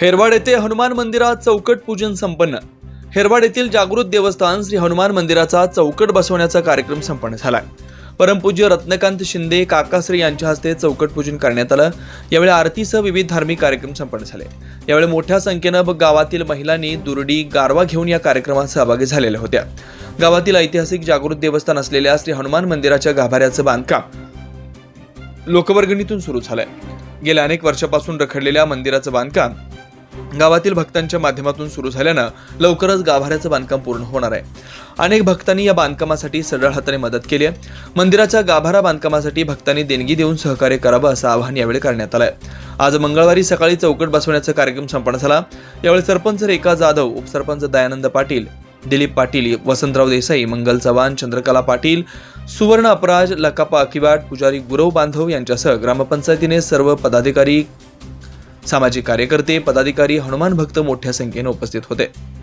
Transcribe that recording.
हेरवाड येथे हनुमान मंदिरात चौकट पूजन संपन्न. हेरवाड येथील जागृत देवस्थान श्री हनुमान मंदिराचा चौकट बसवण्याचा कार्यक्रम संपन्न झाला. परमपूज्य रत्नकांत शिंदे काकाश्री यांच्या हस्ते चौकट पूजन करण्यात आलं. यावेळी आरतीसह विविध धार्मिक कार्यक्रम संपन्न झाले. यावेळी मोठ्या संख्येनं गावातील महिलांनी दुरडी गारवा घेऊन या कार्यक्रमात सहभागी झालेल्या होत्या. गावातील ऐतिहासिक जागृत देवस्थान असलेल्या श्री हनुमान मंदिराच्या गाभाऱ्याचं बांधकाम लोकवर्गणीतून सुरू झालंय. गेल्या अनेक वर्षापासून रखडलेल्या मंदिराचं बांधकाम गावातील भक्तांच्या माध्यमातून सुरू झाल्यानं लवकरच गाभाऱ्याचं बांधकाम पूर्ण होणार आहे. अनेक भक्तांनी या बांधकामासाठी सरळ हाताने मदत केली आहे. मंदिराच्या गाभारा बांधकामासाठी भक्तांनी देणगी देऊन सहकार्य करावं असं आवाहन यावेळी करण्यात आलंय. आज मंगळवारी सकाळी चौकट बसवण्याचा कार्यक्रम संपन्न झाला. यावेळी सरपंच रेखा जाधव उपसरपंच दयानंद पाटील दिलीप पाटील वसंतराव देसाई मंगल चव्हाण चंद्रकला पाटील सुवर्ण अपराज लकापा अकिवाट पुजारी गुरव बांधव यांच्यासह ग्रामपंचायतीने सर्व पदाधिकारी सामाजिक कार्यकर्ते पदाधिकारी हनुमान भक्त मोठ्या संख्येने उपस्थित होते.